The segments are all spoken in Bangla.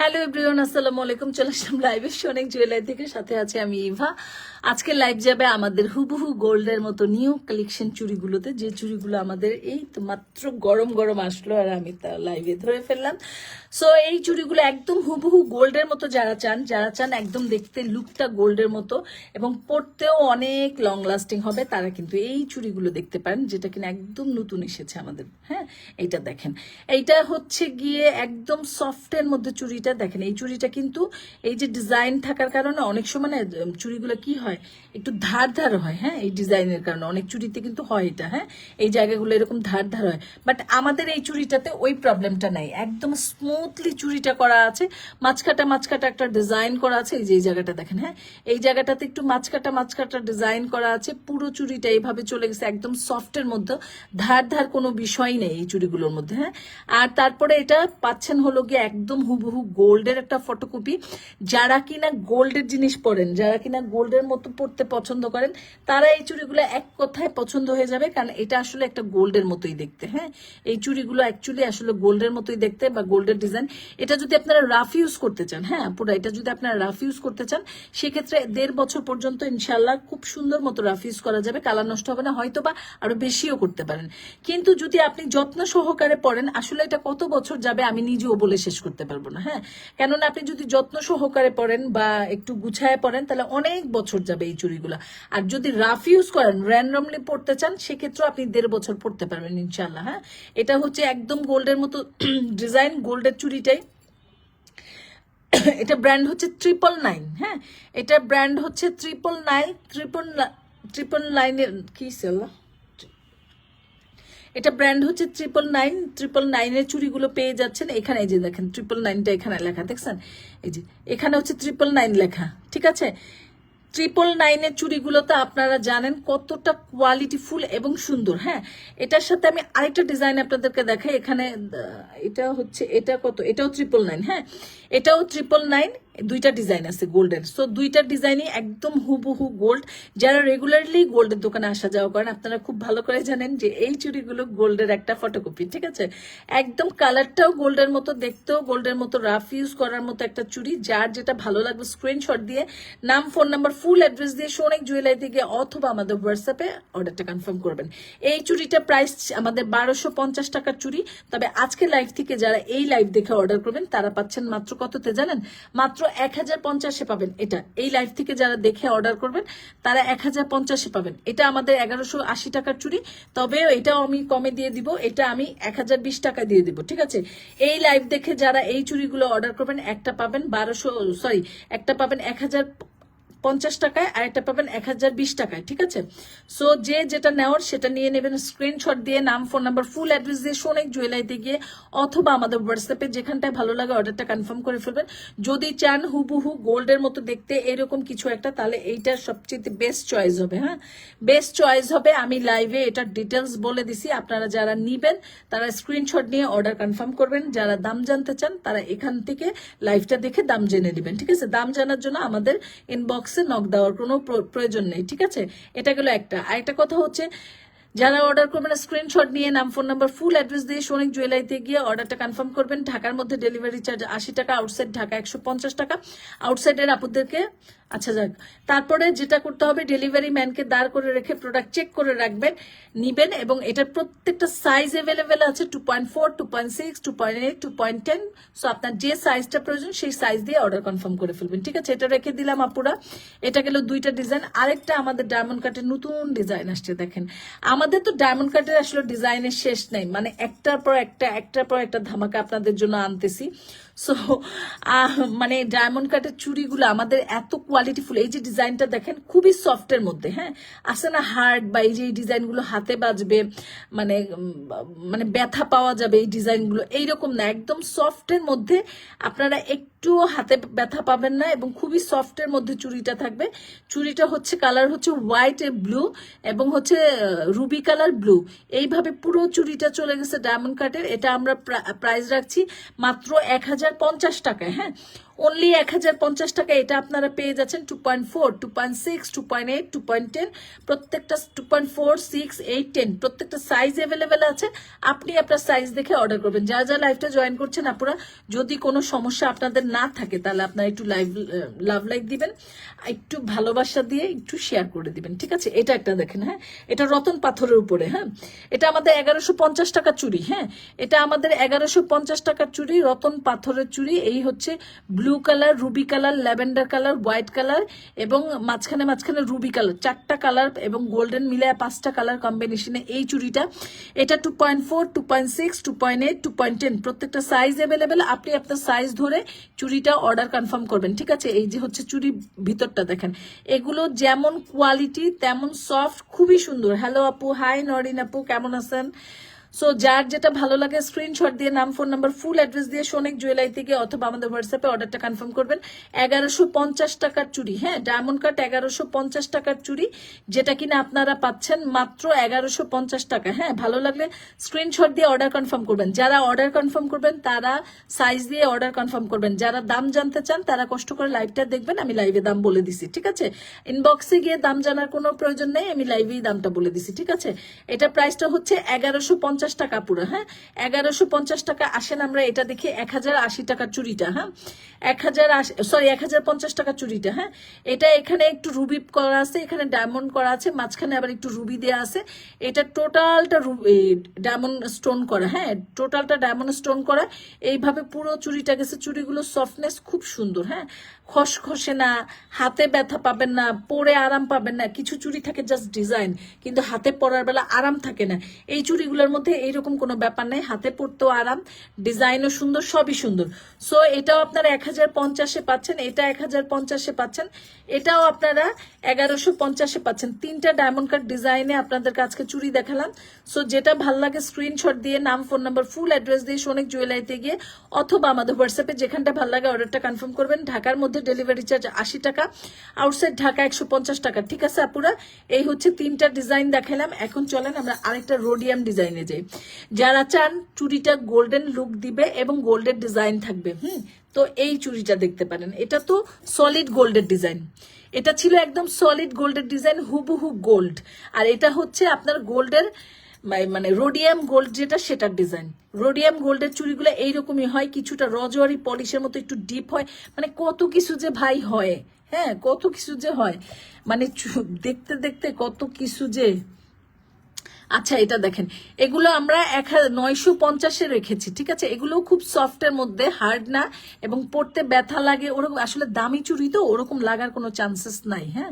হ্যালো এভরিওয়ান আসসালামু আলাইকুম। চলে আসলাম লাইভের অনেক জুয়েলারি থেকে সাথে আছে আমি ইভা আজকে লাইভ যাবে আমাদের হুবহু গোল্ডের মতো নিউ কালেকশন চুড়িগুলোতে। যে চুড়িগুলো আমাদের এই তো মাত্র গরম গরম আসলো আর আমি তা লাইভে ধরে ফেললাম। সো এই চুড়িগুলো একদম হুবহু গোল্ডের মতো যারা চান যারা চান একদম দেখতে লুকটা গোল্ডের মতো এবং পরতেও অনেক লং লাস্টিং হবে, তারা কিন্তু এই চুড়িগুলো দেখতে পারেন, যেটা কিনা একদম নতুন এসেছে আমাদের। হ্যাঁ এইটা দেখেন। এইটা হচ্ছে গিয়ে একদম সফটের মধ্যে চুড়িটা দেখেন, এই চুড়িটা কিন্তু এই যে ডিজাইন থাকার কারণে অনেক সময় না চুড়িগুলো কি হয়, একটু ধার ধার হয় হ্যাঁ এই ডিজাইনের কারণে। অনেক চুড়িতে কিন্তু হয় এটা হ্যাঁ এই জায়গাগুলো এরকম ধার ধার হয়। বাট আমাদের এই চুড়িটাতে ওই প্রবলেমটা নাই। একদম স্মুথলি চুড়িটা করা আছে, মাঝখাটা মাঝখাটা একটা ডিজাইন করা আছে, এই যে এই জায়গাটা দেখেন হ্যাঁ এই জায়গাটাতে একটু মাঝখাটা মাঝখাটা ডিজাইন করা আছে, পুরো চুড়িটা এইভাবে চলে গেছে, একদম সফটের মধ্যে, ধার ধার কোনো বিষয় নেই এই চুড়িগুলোর মধ্যে হ্যাঁ। আর তারপরে এটা পাচ্ছেন হলো গিয়ে একদম হুবহু গোল্ডের একটা ফটোকপি যারা কিনা গোল্ডের জিনিস পরেন, যারা কিনা গোল্ডের মতো পড়তে পছন্দ করেন, তারা এই চুড়িগুলো এক কথায় পছন্দ হয়ে যাবে, কারণ এটা আসলে একটা গোল্ডের মতোই দেখতে হ্যাঁ? এই চুড়িগুলো অ্যাকচুয়ালি আসলে গোল্ডের মতোই দেখতে বা গোল্ডের ডিজাইন এটা যদি আপনারা রাফ ইউজ করতে চান হ্যাঁ পুরো এটা যদি আপনারা রাফ ইউজ করতে চান, সেক্ষেত্রে দেড় বছর পর্যন্ত ইনশাল্লাহ খুব সুন্দর মতো রাফ ইউজ করা যাবে, কালার নষ্ট হবে না হয়তো বা আরও বেশিও করতে পারেন। কিন্তু যদি আপনি যত্ন সহকারে পড়েন আসলে এটা কত বছর যাবে আমি নিজেও বলে শেষ করতে পারব না হ্যাঁ? কেননা আপনি যদি যত্ন সহকারে পড়েন বা একটু গুছায় পড়েন, তাহলে অনেক বছর যাবে এই চুড়িগুলা। আর যদি রাফ ইউজ করেন র্যান্ডমলি পড়তে চান সেক্ষেত্রে আপনি দেড় বছর পড়তে পারবেন ইনশাল্লাহ হ্যাঁ? এটা হচ্ছে একদম গোল্ডের মতো ডিজাইন গোল্ডের চুড়িটাই। এটা ব্র্যান্ড হচ্ছে ট্রিপল নাইন হ্যাঁ? এটা ব্র্যান্ড হচ্ছে ট্রিপল নাইন ট্রিপল ট্রিপল নাইনের কি সেল্লা এটা ব্র্যান্ড হচ্ছে ট্রিপল নাইন ট্রিপল নাইনের চুড়িগুলো পেয়ে যাচ্ছেন। এখানে এই যে দেখেন ট্রিপল নাইনটা এখানে লেখা, দেখছেন? এই যে, এখানে হচ্ছে ট্রিপল নাইন লেখা, ঠিক আছে? ট্রিপল নাইনের চুড়িগুলোতে আপনারা জানেন কতটা কোয়ালিটিফুল এবং সুন্দর হ্যাঁ? এটার সাথে আমি আরেকটা ডিজাইন আপনাদেরকে দেখাই। এখানে এটা হচ্ছে, এটা কত? এটাও ট্রিপল নাইন হ্যাঁ? এটাও ট্রিপল নাইন দুইটা ডিজাইন আছে গোল্ডের সো দুইটা ডিজাইনই একদম হুবহু গোল্ড যারা রেগুলারলি গোল্ডের দোকানে আসা যাওয়া করেন, আপনারা খুব ভালো করে জানেন যে এই চুড়িগুলো গোল্ডের একটা ফটোকপি ঠিক আছে? একদম কালারটাও গোল্ডের মতো, দেখতেও গোল্ডের মতো রাফ ইউজ করার মতো একটা চুড়ি, যার যেটা ভালো লাগবে স্ক্রিনশট দিয়ে, নাম ফোন নাম্বার ফুল অ্যাড্রেস দিয়ে সোনেক জুয়েলারি থেকে অথবা আমাদের হোয়াটসঅ্যাপে অর্ডারটা কনফার্ম করবেন। এই চুড়িটা প্রাইস আমাদের বারোশো পঞ্চাশ টাকার চুড়ি, তবে আজকে লাইভ থেকে যারা এই লাইভ দেখে অর্ডার করবেন, তারা পাচ্ছেন মাত্র কততে জানেন? মাত্র এক হাজার পঞ্চাশে পাবেন এটা। এই লাইভ থেকে যারা দেখে অর্ডার করবেন, তারা এক হাজার পঞ্চাশে পাবেন। এটা আমাদের এগারোশো আশি টাকার চুড়ি, তবে এটাও আমি কমে দিয়ে দিব, এটা আমি এক হাজার বিশ টাকা দিয়ে দিব, ঠিক আছে? এই লাইভ দেখে যারা এই চুড়িগুলো অর্ডার করবেন, একটা পাবেন বারোশো সরি একটা পাবেন এক হাজার পঞ্চাশ টাকায় আর পাবেন এক হাজার বিশ টাকায়, ঠিক আছে? সো যে যেটা নেওয়ার সেটা নিয়ে নেবেন স্ক্রিনশট দিয়ে, নাম ফোন নাম্বার ফুল অ্যাড্রেস দিয়ে সোনেক জুয়েলারিতে গিয়ে, অথবা আমাদের হোয়াটসঅ্যাপে যেখানটায় ভালো লাগে অর্ডারটা কনফার্ম করে ফেলবেন। যদি চান হুবহু গোল্ডের মতো দেখতে এরকম কিছু একটা, তাহলে এইটা সবচেয়ে বেস্ট চয়েস হবে হ্যাঁ? বেস্ট চয়েস হবে, আমি লাইভে এটার ডিটেলস বলে দিছি, আপনারা যারা নিবেন, তারা স্ক্রিনশট নিয়ে অর্ডার কনফার্ম করবেন। যারা দাম জানতে চান, তারা এখান থেকে লাইভটা দেখে দাম জেনে নেবেন, ঠিক আছে? দাম জানার জন্য আমাদের ইনবক্সে নক দেওয়ার কোনো প্র- প্রয়োজন নেই, ঠিক আছে? এটা গেলো একটা। আর একটা কথা হচ্ছে, যারা অর্ডার করবেন স্ক্রিনশট নিয়ে নাম ফোন নাম্বার ফুল অ্যাড্রেস দিয়ে সোনিক জুয়েলারিতে গিয়ে অর্ডারটা কনফার্ম করবেন। ঢাকার মধ্যে ডেলিভারি চার্জ আশি টাকা আউটসাইড ঢাকা একশো পঞ্চাশ টাকা। আউটসাইডের আপুদেরকে আচ্ছা যাক। তারপরে যেটা করতে হবে ডেলিভারি ম্যানকে দাঁড় করে রেখে প্রোডাক্ট চেক করে রাখবেন, নিবেন এবং এটার প্রত্যেকটা সাইজ অ্যাভেলেবেল আছে two point four two point six two point eight two point ten so আপনার যে সাইজটা প্রয়োজন, সেই সাইজ দিয়ে অর্ডার কনফার্ম করে ফেলবেন। ঠিক আছে? এটা রেখে দিলাম আপুরা। এটা গেল দুইটা ডিজাইন আরেকটা আমাদের ডায়মন্ড কাটের নতুন ডিজাইন আসছে, দেখেন। আমাদের তো ডায়মন্ড কাটের আসলে ডিজাইনের শেষ নেই। মানে একটার পর একটা, একটার পর একটা ধামাকা আপনাদের জন্য আনতেছি। সো মানে ডায়মন্ড কাটের চুড়িগুলো আমাদের এত কোয়ালিটিফুল এই যে ডিজাইনটা দেখেন, খুবই সফটের মধ্যে হ্যাঁ? আসে না হার্ড বা এই যে এই ডিজাইনগুলো হাতে বাজবে মানে মানে ব্যথা পাওয়া যাবে এই ডিজাইনগুলো এইরকম না, একদম সফটের মধ্যে আপনারা একটু হাতে ব্যথা পাবেন না এবং খুবই সফটের মধ্যে চুড়িটা থাকবে। চুড়িটা হচ্ছে কালার হচ্ছে হোয়াইট এ ব্লু এবং হচ্ছে রুবি কালার ব্লু এইভাবে পুরো চুড়িটা চলে গেছে ডায়মন্ড কাটের এটা আমরা প্রাইস রাখছি মাত্র এক হাজার পঞ্চাশ টাকায় হ্যাঁ? অনলি এক হাজার পঞ্চাশ টাকা এটা আপনারা পেয়ে যাচ্ছেন two point four two point six two point eight two point ten প্রত্যেকটা two point four six eight ten প্রত্যেকটা সাইজ অ্যাভেলেবেল আছে। আপনি আপনার সাইজ দেখে অর্ডার করবেন। যা যা লাইভটা জয়েন করছেন আপনারা যদি কোনো সমস্যা আপনাদের না থাকে, তাহলে আপনারা একটু লাইভ লাভ লাইক দিবেন। একটু ভালোবাসা দিয়ে একটু শেয়ার করে দিবেন। ঠিক আছে? এটা একটা দেখেন হ্যাঁ? এটা রতন পাথরের উপরে হ্যাঁ? এটা আমাদের এগারোশো পঞ্চাশ টাকা চুড়ি হ্যাঁ? এটা আমাদের এগারোশো পঞ্চাশ টাকার চুড়ি রতন পাথরের চুড়ি এই হচ্ছে blue colour, ruby colour, lavender colour, white colour এবং মাঝখানে মাঝখানে রুবি কালার। চারটা কালার এবং গোল্ডেন মিলে পাঁচটা কালার কম্বিনেশনে এই চুড়িটা। এটা two point four two point six two point eight two point ten প্রত্যেকটা সাইজ অ্যাভেলেবেল আপনি আপনার সাইজ ধরে চুড়িটা অর্ডার কনফার্ম করবেন। ঠিক আছে? এই যে হচ্ছে চুড়ি ভিতরটা দেখেন। এগুলো যেমন কোয়ালিটি তেমন সফট খুবই সুন্দর। হ্যালো আপু হাই নরিন আপু, কেমন আছেন? সো যার যেটা ভালো লাগে স্ক্রিনশট দিয়ে, নাম ফোন নাম্বার ফুল অ্যাড্রেস দিয়ে সোনেক জুয়েলারি থেকে অথবা আমাদের হোয়াটসঅ্যাপে অর্ডারটা কনফার্ম করবেন। এগারোশো পঞ্চাশ টাকার চুড়ি হ্যাঁ ডায়মন্ড কাট এগারোশো পঞ্চাশ টাকার চুড়ি, যেটা কিনা আপনারা পাচ্ছেন মাত্র এগারোশো পঞ্চাশ টাকা হ্যাঁ ভালো লাগলে স্ক্রিনশট দিয়ে অর্ডার কনফার্ম করবেন। যারা অর্ডার কনফার্ম করবেন, তারা সাইজ দিয়ে অর্ডার কনফার্ম করবেন। যারা দাম জানতে চান, তারা কষ্ট করে লাইভটা দেখবেন, আমি লাইভে দাম বলে দিছি, ঠিক আছে? ইনবক্সে গিয়ে দাম জানার কোনো প্রয়োজন নেই, আমি লাইভেই দামটা বলে দিছি, ঠিক আছে? এটা প্রাইসটা হচ্ছে এগারোশো পঞ্চাশ টাকা পুরো হ্যাঁ? এগারোশো পঞ্চাশ টাকা আসেন আমরা এটা দেখি এক হাজার আশি টাকার চুড়িটা হ্যাঁ? এক হাজার সরি এক হাজার পঞ্চাশ টাকা চুরিটা হ্যাঁ? এটা এখানে একটু রুবি করা আছে, এখানে ডায়মন্ড করা আছে, মাঝখানে আবার একটু রুবি দেওয়া আছে। এটা টোটালটা ডায়মন্ড স্টোন করা হ্যাঁ? টোটালটা ডায়মন্ড স্টোন করা। এইভাবে পুরো চুরিটা গেছে চুড়িগুলো সফটনেস খুব সুন্দর হ্যাঁ? খসখসে না, হাতে ব্যথা পাবেন না, পরে আরাম পাবেন না, কিছু চুড়ি থাকে জাস্ট ডিজাইন কিন্তু হাতে পরার বেলা আরাম থাকে না। এই চুড়িগুলোর মধ্যে এইরকম কোনো ব্যাপার নেই, হাতে পরতেও আরাম, ডিজাইনও সুন্দর, সবই সুন্দর। সো এটাও আপনারা এক হাজার পঞ্চাশে পাচ্ছেন, এটা এক হাজার পঞ্চাশে পাচ্ছেন, এটাও আপনারা এগারোশো পঞ্চাশে পাচ্ছেন। তিনটা ডায়মন্ড কাট ডিজাইনে আপনাদেরকে আজকে চুড়ি দেখালাম। সো যেটা ভালো লাগে স্ক্রিনশট দিয়ে, নাম ফোন নাম্বার ফুল অ্যাড্রেস দিয়ে সোনেক জুয়েলারিতে গিয়ে, অথবা আমাদের হোয়াটসঅ্যাপে যেখানটা ভালো লাগে অর্ডারটা কনফার্ম করবেন। ঢাকার মধ্যে ডেলিভারি চার্জ আশি টাকা আউটসাইড ঢাকা একশো পঞ্চাশ টাকা। ঠিক আছে আপুরা? এই হচ্ছে তিনটা ডিজাইন দেখালাম। এখন চলেন আমরা আরেকটা রোডিয়াম ডিজাইনে যাই। যারা চান, চুড়িটা গোল্ডেন লুক দিবে এবং গোল্ডের ডিজাইন থাকবে, হুম? তো এই চুড়িটা দেখতে পারেন। এটা তো সলিড গোল্ডের ডিজাইন এটা ছিল একদম সলিড গোল্ডের ডিজাইন হুবহু গোল্ড আর এটা হচ্ছে আপনার গোল্ডের মানে রোডিয়াম গোল্ড যেটা, সেটার ডিজাইন রোডিয়াম গোল্ডের চুড়িগুলো এইরকমই হয়, কিছুটা রজওয়ারি পলিশের মতো একটু ডিপ হয় মানে কত কিছু যে ভাই হয় হ্যাঁ কত কিছু যে হয়। মানে দেখতে দেখতে কত কিছু যে আচ্ছা এটা দেখেন। এগুলো আমরা এক নয়শো পঞ্চাশে রেখেছি, ঠিক আছে? এগুলো খুব সফটের মধ্যে হার্ড না, এবং পড়তে ব্যথা লাগে, ওরকম আসলে দামি চুরি তো, ওরকম লাগার কোনো চান্সেস নাই হ্যাঁ?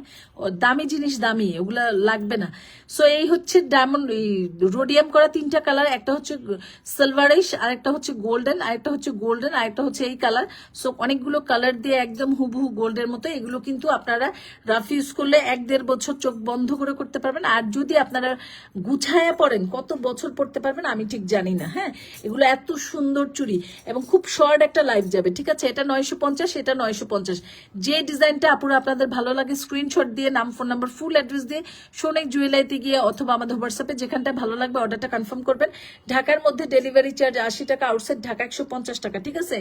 দামি জিনিস দামি ওগুলা লাগবে না। সো এই হচ্ছে ডায়মন্ড এই রোডিয়াম করা তিনটা কালার একটা হচ্ছে সিলভারিশ আর একটা হচ্ছে গোল্ডেন আর একটা হচ্ছে গোল্ডেন আর একটা হচ্ছে এই কালার সো অনেকগুলো কালার দিয়ে একদম হুবহু গোল্ডের মতো, এগুলো কিন্তু আপনারা রাফ ইউজ করলে এক দেড় বছর চোখ বন্ধ করে করতে পারবেন। আর যদি আপনারা গুছায়া পড়েন, কত বছর পড়তে পারবেন আমি ঠিক জানি না হ্যাঁ? এগুলো এত সুন্দর চুড়ি এবং খুব শর্ট একটা লাইফ যাবে, ঠিক আছে? এটা নয়শো পঞ্চাশ, এটা নয়শো পঞ্চাশ। যে ডিজাইনটা আপুরা আপনাদের ভালো লাগে স্ক্রিনশট দিয়ে, নাম ফোন নাম্বার ফুল অ্যাড্রেস দিয়ে সোনেক জুয়েলারিতে গিয়ে অথবা আমাদের হোয়াটসঅ্যাপে যেখানটা ভালো লাগবে অর্ডারটা কনফার্ম করবেন। ঢাকার মধ্যে ডেলিভারি চার্জ আশি টাকা আউটসাইড ঢাকা একশো পঞ্চাশ টাকা, ঠিক আছে?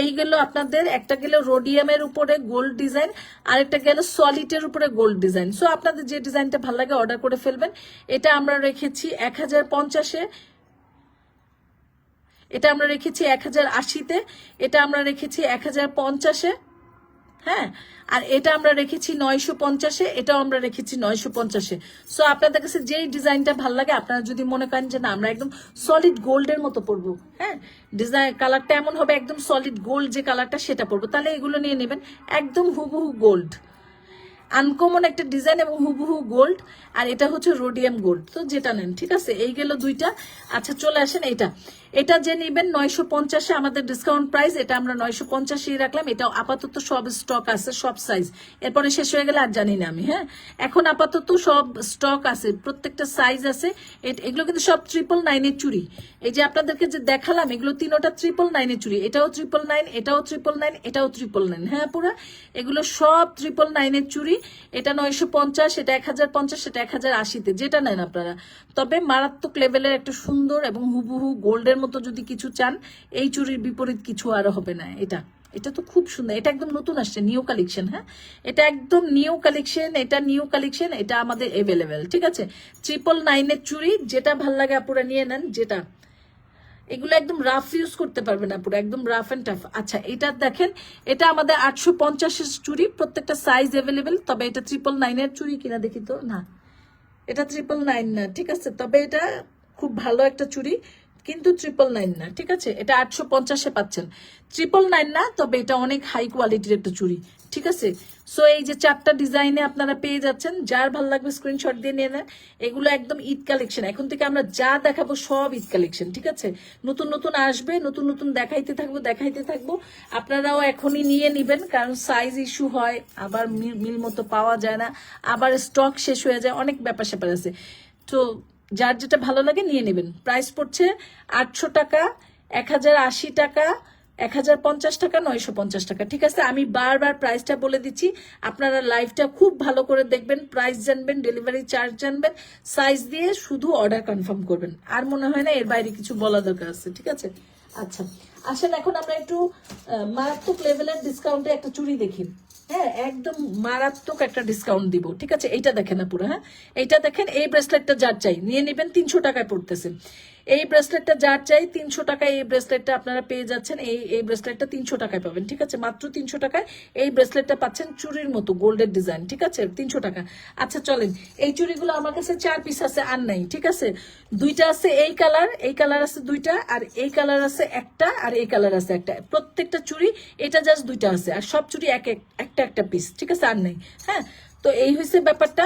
এই গেল আপনাদের, একটা গেল রোডিয়ামের উপরে গোল্ড ডিজাইন আরেকটা গেল সলিটের উপরে গোল্ড ডিজাইন সো আপনাদের যে ডিজাইনটা ভালো লাগে অর্ডার করে ফেলবেন। এটা আমরা রেখেছি এক হাজার পঞ্চাশে। এটা আমরা রেখেছি এক হাজার আশিতে। এটা আমরা রেখেছি এক হাজার পঞ্চাশে। হ্যাঁ? আর এটা আমরা রেখেছি নয়শো পঞ্চাশে। এটাও আমরা রেখেছি নয়শো পঞ্চাশে। সো আপনাদের কাছে যেই ডিজাইনটা ভালো লাগে, আপনারা যদি মনে করেন যে না, আমরা একদম সলিড গোল্ডের মতো পরবো। হ্যাঁ? ডিজাইন কালারটা এমন হবে, একদম সলিড গোল্ড যে কালারটা সেটা পরবো। তাহলে এগুলো নিয়ে নেবেন একদম হুবহু গোল্ড আনকমন একটা ডিজাইন এবং হুবহু গোল্ড, আর এটা হচ্ছে রোডিয়াম গোল্ড। তো যেটা নেন, ঠিক আছে? এই গেল দুইটা। আচ্ছা চলে আসেন এটা এটা যে নিবেন নয়শো পঞ্চাশে আমাদের ডিসকাউন্ট প্রাইস এটা আমরা নয়শো পঞ্চাশে রাখলাম। এটা আপাতত সব স্টক আছে, সব সাইজ এরপরে শেষ হয়ে গেলে আর জানি না আমি হ্যাঁ? এখন আপাতত সব স্টক আছে, প্রত্যেকটা সাইজ আছে। এগুলো কিন্তু সব ট্রিপল নাইনের চুরি এই যে আপনাদেরকে যে দেখালাম, এগুলো তিনোটা ট্রিপল নাইনের চুরি এটাও ট্রিপল নাইন এটাও ট্রিপল নাইন এটাও ট্রিপল নাইন হ্যাঁ পুরা? এগুলো সব ট্রিপল নাইনের চুড়ি। এটা নয়শো পঞ্চাশ, এটা এক হাজার পঞ্চাশ, এটা এক হাজার আশিতে। যেটা নেন আপনারা। তবে মারাত্মক লেভেলের একটা সুন্দর এবং হুবহু গোল্ডের মতো যদি কিছু চান, এই চুরির বিপরীত কিছু আর হবে না। এটা এটা তো খুব সুন্দর। এটা একদম নতুন আসছে নিউ কালেকশন হ্যাঁ? এটা একদম নিউ কালেকশন এটা নিউ কালেকশন এটা আমাদের এভেলেবেল ঠিক আছে? ট্রিপল নাইনের চুড়ি, যেটা ভালো লাগে আপুরা নিয়ে নেন, যেটা। এগুলো একদম রাফ ইউজ করতে পারবেন আপুরা, একদম রাফ অ্যান্ড টাফ আচ্ছা এটা দেখেন, এটা আমাদের আটশো পঞ্চাশের চুড়ি, প্রত্যেকটা সাইজ অ্যাভেলেবেল তবে এটা ট্রিপল নাইনের চুড়ি কিনা দেখি তো, না। এটা ট্রিপল নাইন না, ঠিক আছে? তবে এটা খুব ভালো একটা চুড়ি কিন্তু ট্রিপল নাইন না, ঠিক আছে? এটা আটশো পঞ্চাশে পাচ্ছেন। ট্রিপল নাইন না, তবে এটা অনেক হাই কোয়ালিটির একটা চুড়ি ঠিক আছে? সো এই যে চারটা ডিজাইনে আপনারা পেয়ে যাচ্ছেন, যার ভালো লাগবে স্ক্রিনশট দিয়ে নিয়ে নেন। এগুলো একদম ঈদ কালেকশন এখন থেকে আমরা যা দেখাবো সব ঈদ কালেকশন ঠিক আছে? নতুন নতুন আসবে, নতুন নতুন দেখাইতে থাকব দেখাইতে থাকব। আপনারাও এখনই নিয়ে নিবেন, কারণ সাইজ ইস্যু হয়, আবার মিল- মতো পাওয়া যায় না, আবার স্টক শেষ হয়ে যায়, অনেক ব্যাপার স্যাপার আছে। তো, যার যেটা ভালো লাগে নিয়ে নেবেন। প্রাইস পড়ছে আটশো টাকা, এক হাজার আশি টাকা এক হাজার পঞ্চাশ টাকা, নয়শো পঞ্চাশ টাকা। ঠিক আছে, আমি বারবার প্রাইসটা বলে দিচ্ছি। আপনারা লাইভটা খুব ভালো করে দেখবেন প্রাইস জানবেন ডেলিভারি চার্জ জানবেন সাইজ দিয়ে শুধু অর্ডার কনফার্ম করবেন। আর মনে হয় না এর বাইরে কিছু বলা দরকার আছে, ঠিক আছে? আচ্ছা আসেন এখন আমরা একটু মারাত্মক লেভেলের ডিসকাউন্টে একটা চুড়ি দেখি। হ্যাঁ একদম মারাত্মক একটা ডিসকাউন্ট দিব, ঠিক আছে? এইটা দেখেন না পুরো হ্যাঁ? এইটা দেখেন, এই ব্রেসলেটটা যার চাই, নিয়ে নেবেন, তিনশো টাকায় পড়তেছে। এই ব্রেসলেটটা যার চাই, তিনশো টাকায় এই ব্রেসলেটটা আপনারা পেয়ে যাচ্ছেন। এই এই ব্রেসলেটটা তিনশো টাকায় পাবেন, ঠিক আছে? মাত্র তিনশো টাকায় এই ব্রেসলেটটা পাচ্ছেন চুরির মতো, গোল্ডের ডিজাইন ঠিক আছে? তিনশো টাকা। আচ্ছা চলেন। এই চুড়িগুলো আমার কাছে চার পিস আছে, আর নাই, ঠিক আছে? দুইটা আছে এই কালার এই কালার আছে দুইটা, আর এই কালার আছে একটা, আর এই কালার আছে একটা। প্রত্যেকটা চুড়ি এটা জাস্ট দুইটা আছে, আর সব এক এক, একটা একটা পিস ঠিক আছে? আর নেই হ্যাঁ? তো এই হয়েছে ব্যাপারটা।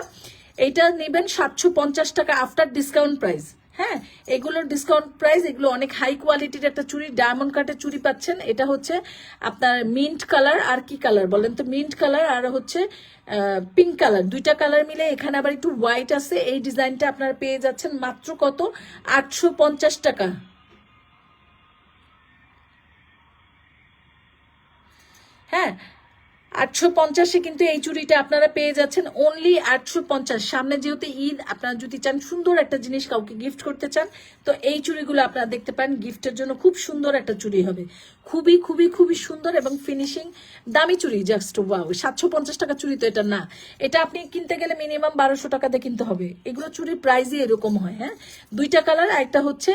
এইটা নেবেন সাতশো পঞ্চাশ টাকা আফটার ডিসকাউন্ট প্রাইস হ্যাঁ এগুলোর ডিসকাউন্ট প্রাইস এগুলো অনেক হাই কোয়ালিটির একটা চুড়ি ডায়মন্ড কাটের চুড়ি পাচ্ছেন। এটা হচ্ছে আপনার মিন্ট কালার আর কি কালার বলেন তো? মিন্ট কালার আর হচ্ছে পিঙ্ক কালার দুইটা কালার মিলে এখানে আবার একটু হোয়াইট আছে। এই ডিজাইনটা আপনারা পেয়ে যাচ্ছেন মাত্র কত? আটশো পঞ্চাশ টাকা। হ্যাঁ আটশো পঞ্চাশে কিন্তু এই চুড়িটা আপনারা পেয়ে যাচ্ছেন। অনলি আটশো পঞ্চাশ। সামনে যেহেতু ঈদ, আপনারা যদি চান সুন্দর একটা জিনিস কাউকে গিফট করতে চান, তো এই চুড়িগুলো আপনারা দেখতে পান গিফটের জন্য খুব সুন্দর একটা চুড়ি হবে। খুবই খুবই খুবই সুন্দর এবং ফিনিশিং দামি চুড়ি জাস্ট ওয়াও সাতশো পঞ্চাশ টাকা চুড়ি তো এটা না। এটা আপনি কিনতে গেলে মিনিমাম বারোশো টাকা দিয়ে কিনতে হবে। এগুলো চুড়ির প্রাইসই এরকম হয় হ্যাঁ? দুইটা কালার একটা হচ্ছে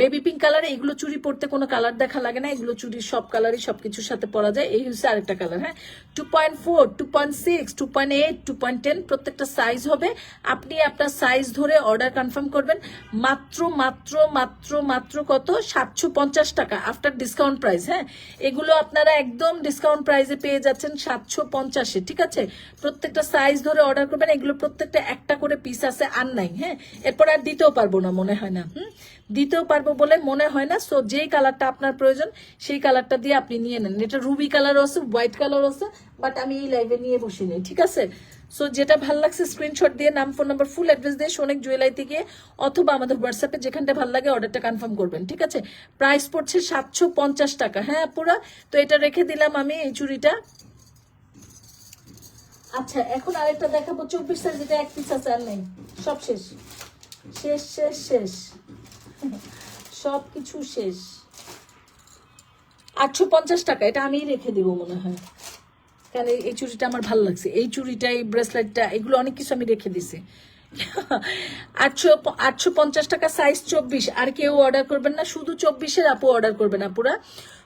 বেবি পিঙ্ক কালার এগুলো চুড়ি পরতে কোনো কালার দেখা লাগে না। এগুলো চুড়ির সব কালারই সবকিছুর সাথে পরা যায়। এই হচ্ছে আরেকটা কালার হ্যাঁ? Two point four two point six two point eight two point ten প্রত্যেকটা সাইজ হবে। আপনি আপনার সাইজ ধরে অর্ডার কনফার্ম করবেন। মাত্র মাত্র মাত্র মাত্র কত? সাতশো পঞ্চাশ টাকা আফটার ডিসকাউন্ট হ্যাঁ? এগুলো আপনারা একদম ডিসকাউন্ট পেয়ে যাচ্ছেন সাতশো পঞ্চাশে ঠিক আছে? প্রত্যেকটা সাইজ ধরে অর্ডার করবেন, এগুলো প্রত্যেকটা একটা করে পিস আছে আর নাই হ্যাঁ? এরপর আর দিতেও পারব না, মনে হয় না, হুম? দিতেও পারব বলে মনে হয় না। সো যেই কালারটা আপনার প্রয়োজন, সেই কালারটা দিয়ে আপনি নিয়ে নেন। এটা রুবি কালারও আছে হোয়াইট কালারও আছে বাট আমি এই লাইভে নিয়ে বসে নিই, ঠিক আছে? সো যেটা ভালো লাগছে স্ক্রিনশট দিয়ে, নাম ফোন নাম্বার ফুল অ্যাড্রেস দিয়ে সোনেক জুয়েলাই থেকে অথবা আমাদের হোয়াটসঅ্যাপে যেখানটা ভালো লাগে অর্ডারটা কনফার্ম করবেন, ঠিক আছে? প্রাইস পড়ছে সাতশো পঞ্চাশ টাকা হ্যাঁ পুরা? তো এটা রেখে দিলাম আমি এই চুড়িটা। আচ্ছা এখন আরেকটা দেখাবো, চব্বিশ সাইজ যেটা এক পিস আছে আর নেই, সব শেষ। শেষ শেষ শেষ। সব কিছু শেষ। আটশো পঞ্চাশ টাকা, এটা আমি রেখে দেবো মনে হয়। এই- এই চুড়িটা আমার ভালো লাগছে। এই চুড়িটা এই ব্রেসলেটটা, এগুলো অনেক কিছু আমি রেখে দিছি। আটশো আটশো পঞ্চাশ টাকা সাইজ চব্বিশ। আর কেউ অর্ডার করবেন না, শুধু চব্বিশের আপু অর্ডার করবেন, আপুরা।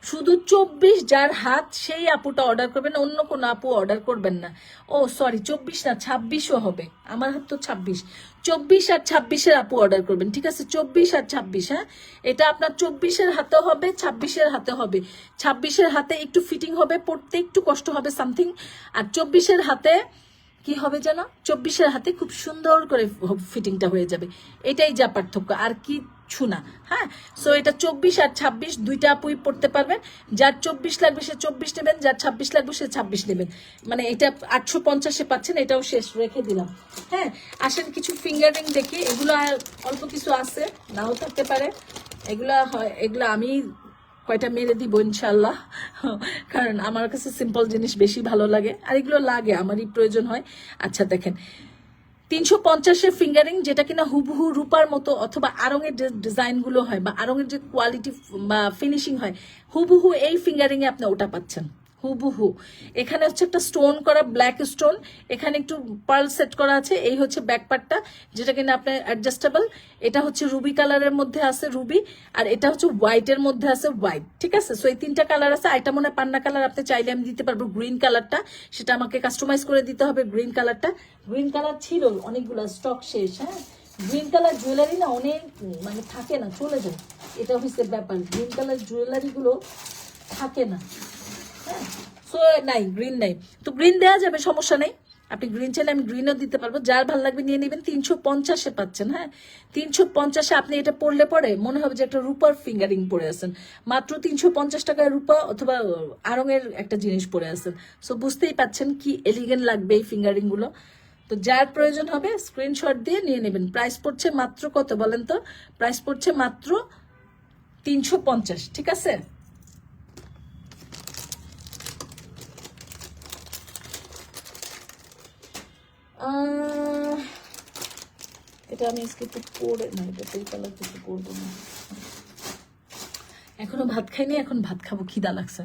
শুধু চব্বিশ যার হাত, সেই আপুটা অর্ডার করবেন, অন্য কোনো আপু অর্ডার করবেন না। ও সরি চব্বিশ না, ছাব্বিশও হবে। আমার হাত তো ছাব্বিশ। চব্বিশ আর ছাব্বিশের আপু অর্ডার করবেন, ঠিক আছে? চব্বিশ আর ছাব্বিশ হ্যাঁ? এটা আপনার চব্বিশের হাতে হবে, ছাব্বিশের হাতে হবে। ছাব্বিশের হাতে একটু ফিটিং হবে, পড়তে একটু কষ্ট হবে সামথিং আর চব্বিশের হাতে কি হবে যেন? চব্বিশের হাতে খুব সুন্দর করে ফিটিংটা হয়ে যাবে। এটাই যা পার্থক্য, আর কিচ্ছু না হ্যাঁ? সো এটা চব্বিশ আর ছাব্বিশ, দুইটা আপুই পড়তে পারবেন। যার চব্বিশ লাগবে, সে চব্বিশ নেবেন, যার ছাব্বিশ লাগবে, সে ছাব্বিশ নেবেন। মানে এটা আটশো পঞ্চাশে পাচ্ছেন, এটাও শেষ, রেখে দিলাম হ্যাঁ? আসেন কিছু ফিঙ্গারিং দেখি, এগুলো অল্প কিছু আছে, নাও থাকতে পারে। এগুলা হয়, এগুলো আমি কয়টা মেরে দিব ইনশাল্লাহ কারণ আমার কাছে সিম্পল জিনিস বেশি ভালো লাগে। আর এগুলো লাগে, আমারই প্রয়োজন হয়। আচ্ছা দেখেন। তিনশো পঞ্চাশের ফিঙ্গারিং যেটা কিনা হুবহু রূপার মতো অথবা আরঙের যে ডিজাইনগুলো হয় বা আরঙের যে কোয়ালিটি বা ফিনিশিং হয়, হুবহু এই ফিঙ্গারিংয়ে আপনি ওটা পাচ্ছেন। হুবহু। এখানে হচ্ছে একটা স্টোন করা ব্ল্যাক স্টোন এখানে একটু পার্ল সেট করা আছে। এই হচ্ছে ব্যাক পার্টটা যেটা কিনা আপনার অ্যাডজাস্টেবল এটা হচ্ছে রুবি কালারের মধ্যে আছে রুবি আর এটা হচ্ছে হোয়াইটের মধ্যে আছে হোয়াইট ঠিক আছে? সো এই তিনটা কালার আছে। আইটা মনে পান্না কালার আপনি চাইলে আমি দিতে পারব গ্রিন কালারটা সেটা আমাকে কাস্টমাইজ করে দিতে হবে গ্রিন কালারটা গ্রিন কালার ছিল অনেকগুলো স্টক শেষ হ্যাঁ? গ্রিন কালার জুয়েলারি না অনেক মানে থাকে না, চলে যায়। এটা হচ্ছে ব্যাপার। গ্রিন কালার জুয়েলারি গুলো থাকে না। সো নাই গ্রিন নাই। তো গ্রিন দেওয়া যাবে, সমস্যা নেই। আপনি গ্রিন চাইলে আমি গ্রিনও দিতে পারব। যার ভালো লাগবে নিয়ে নেবেন, তিনশো পঞ্চাশে পাচ্ছেন হ্যাঁ? তিনশো পঞ্চাশে আপনি এটা পড়লে পরে মনে হবে যে একটা রূপার ফিঙ্গারিং পরে আছেন। মাত্র তিনশো পঞ্চাশ টাকায় রূপা অথবা আরঙের একটা জিনিস পরে আছেন। সো বুঝতেই পাচ্ছেন কি এলিগেন্ট লাগবে এই ফিঙ্গারিংগুলো তো যার প্রয়োজন হবে স্ক্রিনশট দিয়ে নিয়ে নেবেন। প্রাইস পড়ছে মাত্র কত বলেন তো? প্রাইস পড়ছে মাত্র তিনশো পঞ্চাশ, ঠিক আছে? এটা আমি আজকে একটু করে না এটা কালার কিছু করব না। এখনও ভাত খাইনি, এখন ভাত খাব, খিদা লাগছে।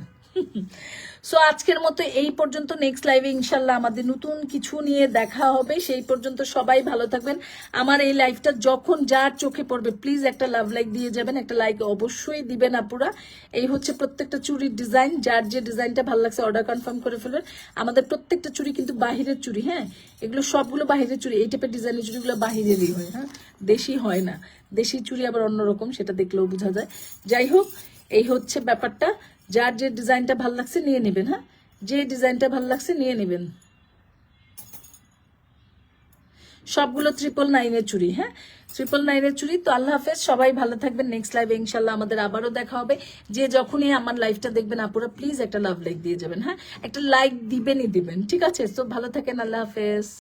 সো আজকের মতো এই পর্যন্ত। নেক্সট লাইভে ইনশাল্লাহ আমাদের নতুন কিছু নিয়ে দেখা হবে। সেই পর্যন্ত সবাই ভালো থাকবেন। আমার এই লাইফটা যখন যার চোখে পড়বে প্লিজ একটা লাভ লাইক দিয়ে যাবেন। একটা লাইক অবশ্যই দিবেন আপুরা। এই হচ্ছে প্রত্যেকটা চুরির ডিজাইন যার যে ডিজাইনটা ভালো লাগছে অর্ডার কনফার্ম করে ফেলবেন। আমাদের প্রত্যেকটা চুরি কিন্তু বাহিরের চুরি হ্যাঁ? এগুলো সবগুলো বাহিরের চুরি। এই টাইপের ডিজাইনের চুরিগুলো বাহিরেরই হয় হ্যাঁ? দেশি হয় না। দেশি চুরি আবার অন্যরকম, সেটা দেখলেও বোঝা যায়। যাই হোক, এই হচ্ছে ব্যাপারটা। যার যে ডিজাইনটা ভালো লাগছে নিয়ে নেবেন হ্যাঁ? যে ডিজাইনটা ভালো লাগছে নিয়ে নেবেন। সবগুলো ট্রিপল নাইনের চুরি হ্যাঁ? ট্রিপল নাইনের চুরি তো আল্লাহ হাফেজ, সবাই ভালো থাকবেন। নেক্সট লাইভে ইনশাল্লাহ আমাদের আবারও দেখা হবে। যে যখনই আমার লাইফটা দেখবেন, আপুরা প্লিজ একটা লাভ লাইক দিয়ে যাবেন হ্যাঁ? একটা লাইক দিবেনই দিবেন, ঠিক আছে? তো ভালো থাকেন, আল্লাহ হাফেজ।